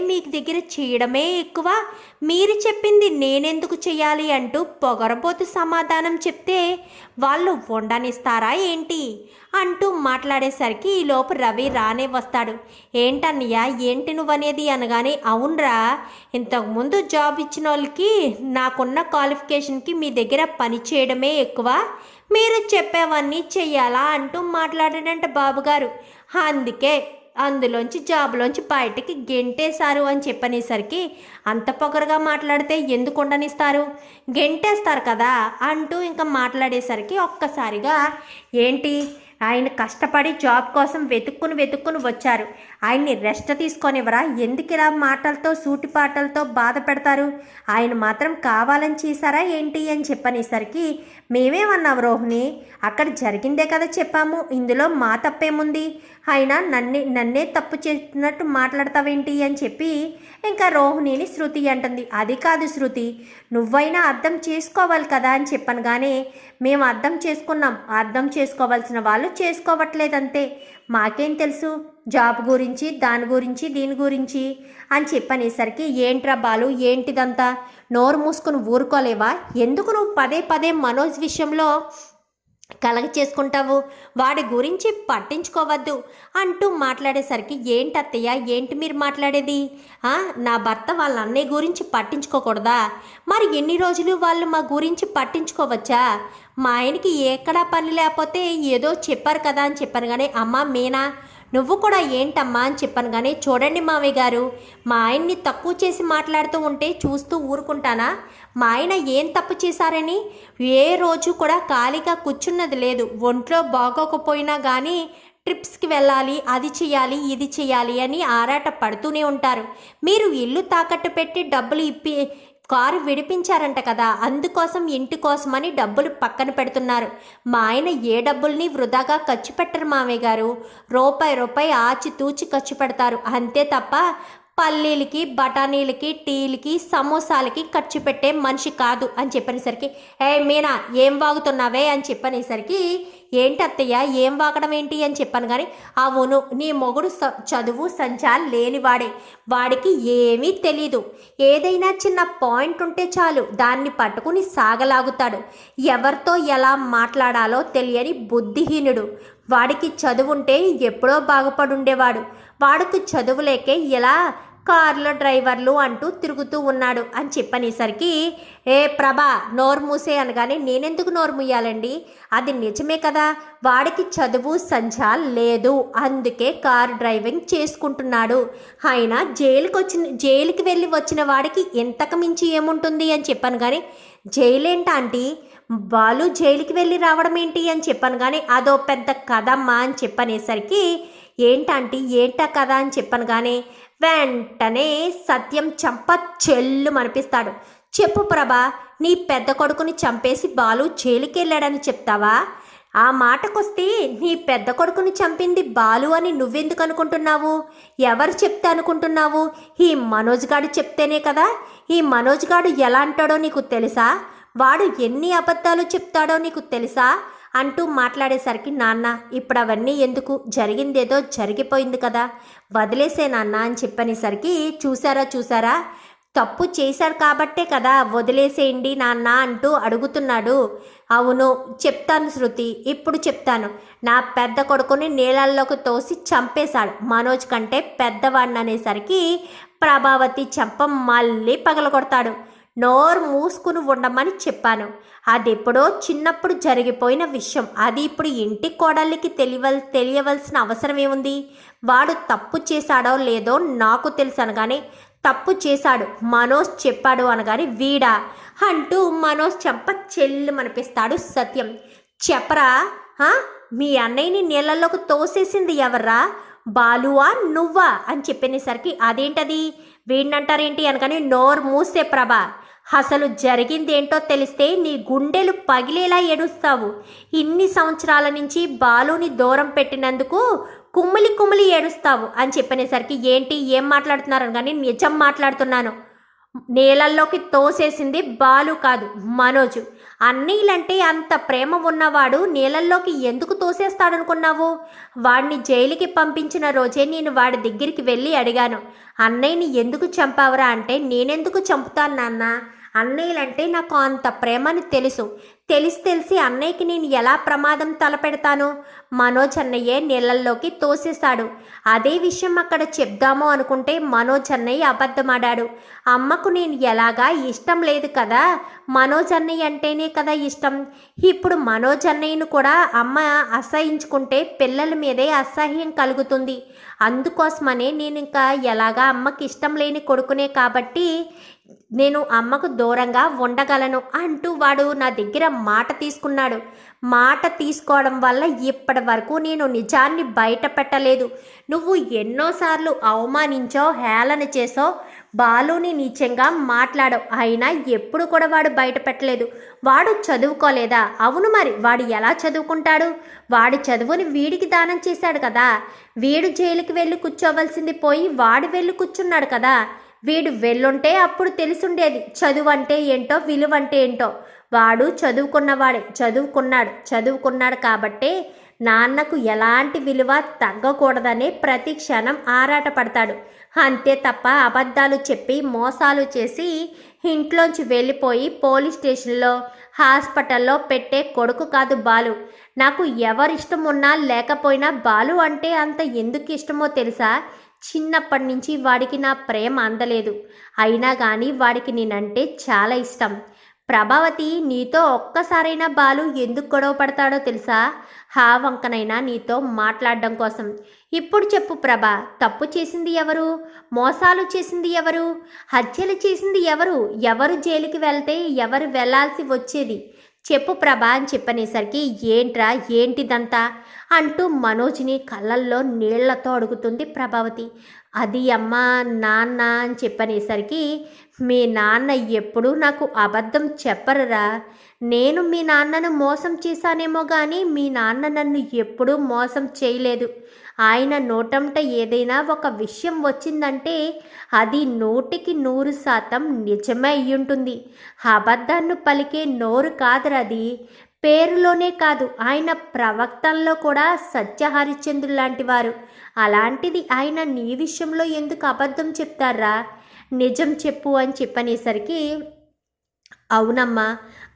మీకు దగ్గర చేయడమే ఎక్కువ. మీరు చెప్పింది నేనెందుకు చేయాలి అంటూ పొగరబోతు సమాధానం చెప్తే వాళ్ళు వండనిస్తారా ఏంటి? అంటూ మాట్లాడేసరికి ఈ లోపు రవి రానే వస్తాడు. ఏంటన్నయ్య ఏంటి నువ్వనేది అనగానే అవునరా. ఇంతకుముందు జాబ్ ఇచ్చిన వాళ్ళకి నాకున్న క్వాలిఫికేషన్కి మీ దగ్గర పని చేయడమే ఎక్కువ. మీరు చెప్పేవన్నీ చెయ్యాలా అంటూ మాట్లాడాడంట బాబుగారు. అందుకే అందులోంచి జాబ్లోంచి బయటికి గెంటేశారు అని చెప్పనేసరికి అంత పొగరుగా మాట్లాడితే ఎందుకు ఉండనిస్తారు? గెంటేస్తారు కదా అంటూ ఇంకా మాట్లాడేసరికి ఒక్కసారిగా ఏంటి? ఆయన కష్టపడి జాబ్ కోసం వెతుక్కుని వెతుక్కుని వచ్చారు. ఆయన్ని రెస్ట్ తీసుకొనివ్వరా? ఎందుకు ఇలా మాటలతో సూటిపాటలతో బాధ పెడతారు? ఆయన మాత్రం కావాలని చేశారా ఏంటి అని చెప్పనేసరికి మేమేమన్నాం రోహిణి? అక్కడ జరిగిందే కదా చెప్పాము ఇందులో మా తప్పేముంది? ఆయన నన్నే నన్నే తప్పు చేస్తున్నట్టు మాట్లాడతావేంటి అని చెప్పి ఇంకా రోహిణిని శృతి అంటుంది. అది కాదు శృతి నువ్వైనా అర్థం చేసుకోవాలి కదా అని చెప్పాను కానీ మేము అర్థం చేసుకున్నాం. అర్థం చేసుకోవాల్సిన వాళ్ళు చేసుకోవట్లేదంతే. మాకేం తెలుసు? జాబ్ గురించి దాని గురించి దీని గురించి అని చెప్పనేసరికి ఏంట్రా బాలు ఏంటిదంతా? నోరు మూసుకుని ఊరుకోలేవా? ఎందుకు నువ్వు పదే పదే మనోజ్ విషయంలో కలగ చేసుకుంటావు? వాడి గురించి పట్టించుకోవద్దు అంటూ మాట్లాడేసరికి ఏంటి అత్తయ్య? ఏంటి మీరు మాట్లాడేది? నా భర్త వాళ్ళ అన్నయ్య గురించి పట్టించుకోకూడదా? మరి ఎన్ని రోజులు వాళ్ళు మా గురించి పట్టించుకోవచ్చా? మా ఆయనకి ఎక్కడా పని లేకపోతే ఏదో చెప్పారు కదా అని చెప్పాను కానీ అమ్మ మీనా? నువ్వు కూడా ఏంటమ్మా అని చెప్పాను కానీ చూడండి మావయ్య గారు మా ఆయన్ని తక్కువ చేసి మాట్లాడుతూ ఉంటే చూస్తూ ఊరుకుంటానా? మా ఆయన ఏం తప్పు చేశారని? ఏ రోజు కూడా ఖాళీగా కూర్చున్నది లేదు. ఒంట్లో బాగోకపోయినా కానీ ట్రిప్స్కి వెళ్ళాలి అది చేయాలి ఇది చేయాలి అని ఆరాట పడుతూనే ఉంటారు. మీరు ఇల్లు తాకట్టు పెట్టి డబ్బులు ఇప్పి కారు విడిపించారంట కదా అందుకోసం ఇంటి కోసమని డబ్బులు పక్కన పెడుతున్నారు. మా ఆయన ఏ డబ్బుల్ని వృధాగా ఖర్చు పెట్టరు మామయ్య గారు. రూపాయి రూపాయి ఆచితూచి ఖర్చు పెడతారు. అంతే తప్ప పల్లీలకి బఠానీలకి టీలకి సమోసాలకి ఖర్చు పెట్టే మనిషి కాదు అని చెప్పనేసరికి ఏ మీనా ఏం వాగుతున్నావే? అని చెప్పనేసరికి ఏంటి అత్తయ్య ఏం వాగడం ఏంటి? అని చెప్పాను కానీ అవును నీ మొగుడు స- చదువు సంచాలు లేనివాడే. వాడికి ఏమీ తెలీదు. ఏదైనా చిన్న పాయింట్ ఉంటే చాలు దాన్ని పట్టుకుని సాగలాగుతాడు. ఎవరితో ఎలా మాట్లాడాలో తెలియని బుద్ధిహీనుడు. వాడికి చదువుంటే ఎప్పుడో బాగుపడుండేవాడు. వాడికి చదువు లేకే ఎలా కార్ల డ్రైవర్లు అంటూ తిరుగుతూ ఉన్నాడు అని చెప్పనేసరికి ఏ ప్రభా నోరు మూసే అనగానే నేనెందుకు నోరు మూయాలండి? అది నిజమే కదా. వాడికి చదువు సంచా లేదు. అందుకే కార్ డ్రైవింగ్ చేసుకుంటున్నాడు. ఆయన జైలుకి వచ్చిన జైలుకి వెళ్ళి వచ్చిన వాడికి ఎంతకు మించి ఏముంటుంది అని చెప్పాను కానీ జైలేంటా ఆంటీ? బాలు జైలుకి వెళ్ళి రావడం ఏంటి అని చెప్పాను కానీ అదో పెద్ద కథమ్మా అని చెప్పనేసరికి ఏంటంటే ఏంటా కదా అని చెప్పాను కానీ వెంటనే సత్యం చంప చెల్లు మనిపిస్తాడు. చెప్పు ప్రభా నీ పెద్ద కొడుకుని చంపేసి బాలు జైలుకి వెళ్ళాడని చెప్తావా? ఆ మాటకొస్తే నీ పెద్ద కొడుకుని చంపింది బాలు అని నువ్వెందుకు అనుకుంటున్నావు? ఎవరు చెప్తే అనుకుంటున్నావు? ఈ మనోజ్ గాడు చెప్తేనే కదా? ఈ మనోజ్ గాడు ఎలా అంటాడో నీకు తెలుసా? వాడు ఎన్ని అబద్ధాలు చెప్తాడో నీకు తెలుసా? అంటూ మాట్లాడేసరికి నాన్న ఇప్పుడు అవన్నీ ఎందుకు? జరిగిందేదో జరిగిపోయింది కదా. వదిలేసే నాన్న అని చెప్పనేసరికి చూసారా చూసారా తప్పు చేశారు కాబట్టే కదా వదిలేసేయండి నాన్న అంటూ అడుగుతున్నాడు. అవును చెప్తాను శృతి ఇప్పుడు చెప్తాను. నా పెద్ద కొడుకుని నీళ్ళల్లోకి తోసి చంపేశాడు. మనోజ్ కంటే పెద్దవాడిని అనేసరికి ప్రభావతి చెంప మళ్ళీ పగలగొడతాడు. నోరు మూసుకుని ఉండమని చెప్పాను. అది ఎప్పుడో చిన్నప్పుడు జరిగిపోయిన విషయం. అది ఇప్పుడు ఇంటి కోడలికి తెలియవల్ తెలియవలసిన అవసరం ఏముంది? వాడు తప్పు చేశాడో లేదో నాకు తెలుసు అనగానే తప్పు చేశాడు మనోజ్ చెప్పాడు అనగానే వీడా? అంటూ మనోజ్ చెంప చెల్లు మనిపిస్తాడు సత్యం. చెప్పరా? మీ అన్నయ్యని నీళ్ళల్లోకి తోసేసింది ఎవర్రా? బాలువా నువ్వా? అని చెప్పేసరికి అదేంటది? వీడినంటారేంటి అనగానే నోరు మూసే ప్రభా. అసలు జరిగిందేంటో తెలిస్తే నీ గుండెలు పగిలేలా ఏడుస్తావు. ఇన్ని సంవత్సరాల నుంచి బాలుని దూరం పెట్టినందుకు కుమ్మిలి కుమ్మిలి ఏడుస్తావు అని చెప్పనేసరికి ఏంటి ఏం మాట్లాడుతున్నారు? కానీ నిజం మాట్లాడుతున్నాను. నేలల్లోకి తోసేసింది బాలు కాదు మనోజు. అన్నీలంటే అంత ప్రేమ ఉన్నవాడు నీళ్ళల్లోకి ఎందుకు తోసేస్తాడనుకున్నావు? వాడిని జైలుకి పంపించిన రోజే నేను వాడి దగ్గరికి వెళ్ళి అడిగాను. అన్నయ్యని ఎందుకు చంపావరా అంటే నేనెందుకు చంపుతాను నాన్న? అన్నయ్యలంటే నాకు అంత ప్రేమని తెలుసు. తెలిసి తెలిసి అన్నయ్యకి నేను ఎలా ప్రమాదం తలపెడతాను? మనోజ్ అన్నయ్యే నీళ్ళల్లోకి తోసేశాడు. అదే విషయం అక్కడ చెప్దాము అనుకుంటే మనోజ్ అన్నయ్య అబద్ధమాడాడు. అమ్మకు నేను ఎలాగా ఇష్టం లేదు కదా? మనోజ్ అన్నయ్య అంటేనే కదా ఇష్టం. ఇప్పుడు మనోజ్ అన్నయ్యను కూడా అమ్మ అసహించుకుంటే పిల్లల మీదే అసహ్యం కలుగుతుంది. అందుకోసమనే నేను ఇంకా ఎలాగా అమ్మకి ఇష్టం లేని కొడుకునే కాబట్టి నేను అమ్మకు దూరంగా ఉండగలను అంటూ వాడు నా దగ్గర మాట తీసుకున్నాడు. మాట తీసుకోవడం వల్ల ఇప్పటి వరకు నేను నిజాన్ని బయట పెట్టలేదు నువ్వు ఎన్నోసార్లు అవమానించో హేళన చేసో బాలుని నీచంగా మాట్లాడవు అయినా ఎప్పుడు కూడా వాడు బయట పెట్టలేదు వాడు చదువుకోలేదా? అవును మరి వాడు ఎలా చదువుకుంటాడు? వాడి చదువుని వీడికి దానం చేశాడు కదా. వీడు జైలుకి వెళ్ళి కూర్చోవలసింది పోయి వాడు వెళ్ళి కూర్చున్నాడు కదా. వీడు వెళ్ళుంటే అప్పుడు తెలిసుండేది. చదువు అంటే ఏంటో విలువ అంటే ఏంటో. వాడు చదువుకున్నవాడే చదువుకున్నాడు చదువుకున్నాడు కాబట్టే నాన్నకు ఎలాంటి విలువ తగ్గకూడదని ప్రతి క్షణం ఆరాటపడతాడు. అంతే తప్ప అబద్ధాలు చెప్పి మోసాలు చేసి ఇంట్లోంచి వెళ్ళిపోయి పోలీస్ స్టేషన్లో హాస్పిటల్లో పెట్టే కొడుకు కాదు బాలు. నాకు ఎవరిష్టం ఉన్నా లేకపోయినా బాలు అంటే అంత ఎందుకు ఇష్టమో తెలుసా? చిన్నప్పటి నుంచి వాడికి నా ప్రేమ అందలేదు. అయినా కానీ వాడికి నేనంటే చాలా ఇష్టం. ప్రభావతి నీతో ఒక్కసారైనా బాలు ఎందుకు గొడవ పడతాడో తెలుసా? హా వంకనైనా నీతో మాట్లాడడం కోసం. ఇప్పుడు చెప్పు ప్రభ తప్పు చేసింది ఎవరు? మోసాలు చేసింది ఎవరు? హత్యలు చేసింది ఎవరు? ఎవరు జైలుకి వెళ్తే ఎవరు వెళ్ళాల్సి వచ్చేది? చెప్పు ప్రభా అని చెప్పనేసరికి ఏంట్రా ఏంటిదంతా? అంటూ మనోజ్ని కళ్ళల్లో నీళ్ళతో అడుగుతుంది ప్రభావతి. అది అమ్మ నాన్న అని చెప్పనేసరికి మీ నాన్న ఎప్పుడూ నాకు అబద్ధం చెప్పరురా. నేను మీ నాన్నను మోసం చేశానేమో కానీ మీ నాన్న నన్ను ఎప్పుడూ మోసం చేయలేదు. ఆయన నోటంట ఏదైనా ఒక విషయం వచ్చిందంటే అది నూటికి నూరు శాతం నిజమే అయ్యుంటుంది. అబద్ధాన్ని పలికే నోరు కాదురది పేరులోనే కాదు ఆయన ప్రవక్తల్లో కూడా సత్యహరిచంద్రుడు లాంటి వారు అలాంటిది ఆయన నీ విషయంలో ఎందుకు అబద్ధం చెప్తారా? నిజం చెప్పు అని చెప్పనేసరికి అవునమ్మా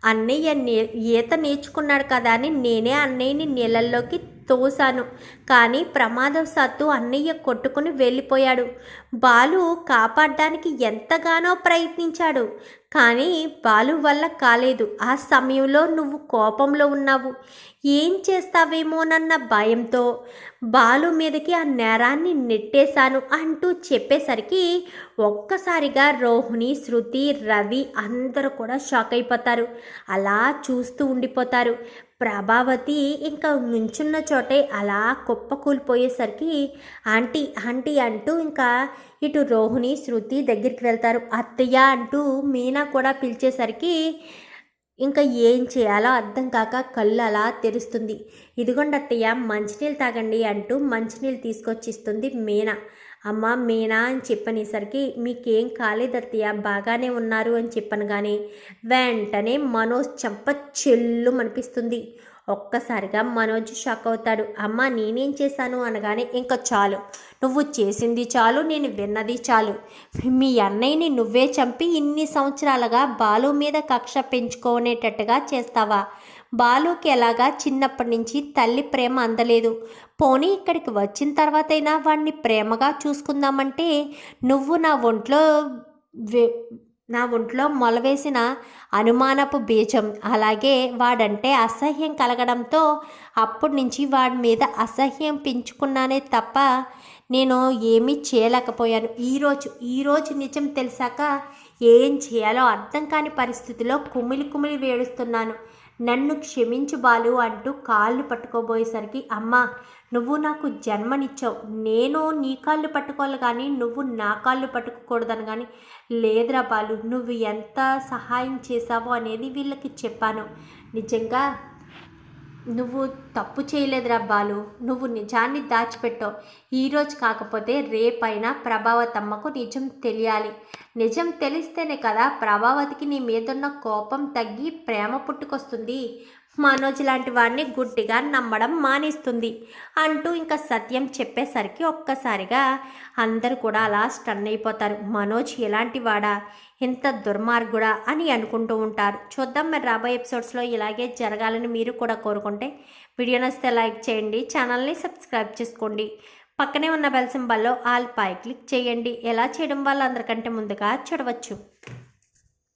అన్నయ్య నే ఈత నేర్చుకున్నాడు కదా అని నేనే అన్నయ్యని నీళ్ళల్లోకి తోశాను. కానీ ప్రమాదవశాత్తు అన్నయ్య కొట్టుకుని వెళ్ళిపోయాడు. బాలు కాపాడడానికి ఎంతగానో ప్రయత్నించాడు. కానీ బాలు వల్ల కాలేదు. ఆ సమయంలో నువ్వు కోపంలో ఉన్నావు. ఏం చేస్తావేమోనన్న భయంతో బాలు మీదకి ఆ నేరాన్ని నెట్టేశాను అంటూ చెప్పేసరికి ఒక్కసారిగా రోహిణి శృతి రవి అందరూ కూడా షాక్ అయిపోతారు. అలా చూస్తూ ఉండిపోతారు. ప్రభావతి ఇంకా నుంచున్న చోటే అలా కుప్పకూలిపోయేసరికి ఆంటీ ఆంటీ అంటూ ఇంకా ఇటు రోహిణి శృతి దగ్గరికి వెళ్తారు. అత్తయ్య అంటూ మీనా కూడా పిలిచేసరికి ఇంకా ఏం చేయాలో అర్థం కాక కళ్ళు అలా తెరుస్తుంది. ఇదిగోండి అత్తయ్య మంచినీళ్ళు తాగండి అంటూ మంచినీళ్ళు తీసుకొచ్చిస్తుంది మీనా. అమ్మ మీనా అని చెప్పనేసరికి మీకేం కాలేదు అత్తయ్య బాగానే ఉన్నారు అని చెప్పను కానీ వెంటనే మనోజ్ చంప చెల్లు అనిపిస్తుంది ఒక్కసారిగా మనోజ్ షాక్ అవుతాడు. అమ్మ నేనేం చేశాను అనగానే ఇంకా చాలు. నువ్వు చేసింది చాలు నేను విన్నది చాలు. మీ అన్నయ్యని నువ్వే చంపి ఇన్ని సంవత్సరాలుగా బాలు మీద కక్ష పెంచుకునేటట్టుగా చేస్తావా? బాలుకి ఎలాగా చిన్నప్పటి నుంచి తల్లి ప్రేమ అందలేదు. పోనీ ఇక్కడికి వచ్చిన తర్వాతైనా వాడిని ప్రేమగా చూసుకుందామంటే నువ్వు నా ఒంట్లో నా ఒంట్లో మొలవేసిన అనుమానపు బీజం. అలాగే వాడంటే అసహ్యం కలగడంతో అప్పటి నుంచి వాడి మీద అసహ్యం పెంచుకున్నానే తప్ప నేను ఏమీ చేయలేకపోయాను. ఈరోజు ఈరోజు నిజం తెలిసాక ఏం చేయాలో అర్థం కాని పరిస్థితిలో కుమిలి కుమిలి వేడుస్తున్నాను. నన్ను క్షమించు బాలు అంటూ కాళ్ళు పట్టుకోబోయేసరికి అమ్మా నువ్వు నాకు జన్మనిచ్చావు. నేను నీ కాళ్ళు పట్టుకోవాలి కానీ నువ్వు నా కాళ్ళు పట్టుకోకూడదని కానీ లేదురా బాలు నువ్వు ఎంత సహాయం చేశావో అనేది వీళ్ళకి చెప్పాను. నిజంగా నువ్వు తప్పు చేయలేదురా బాలు. నువ్వు నిజాన్ని దాచిపెట్టావు. ఈరోజు కాకపోతే రేపైనా ప్రభావతమ్మకు నిజం తెలియాలి. నిజం తెలిస్తేనే కదా ప్రభావతికి నీ మీదున్న కోపం తగ్గి ప్రేమ పుట్టుకొస్తుంది. మనోజ్ లాంటి వాడిని గుడ్డిగా నమ్మడం మానేస్తుంది అంటూ ఇంకా సత్యం చెప్పేసరికి ఒక్కసారిగా అందరూ కూడా అలా స్టన్ అయిపోతారు. మనోజ్ ఎలాంటి వాడా? ఇంత దుర్మార్గుడా? అని అనుకుంటూ ఉంటారు. చూద్దాం మరి రాబోయే ఎపిసోడ్స్లో ఇలాగే జరగాలని మీరు కూడా కోరుకుంటే వీడియో నచ్చితే లైక్ చేయండి ఛానల్ని సబ్స్క్రైబ్ చేసుకోండి. పక్కనే ఉన్న బెల్ సింబల్లో ఆల్ పై క్లిక్ చేయండి. ఎలా చేయడం వల్ల అందరికంటే ముందుగా చూడవచ్చు.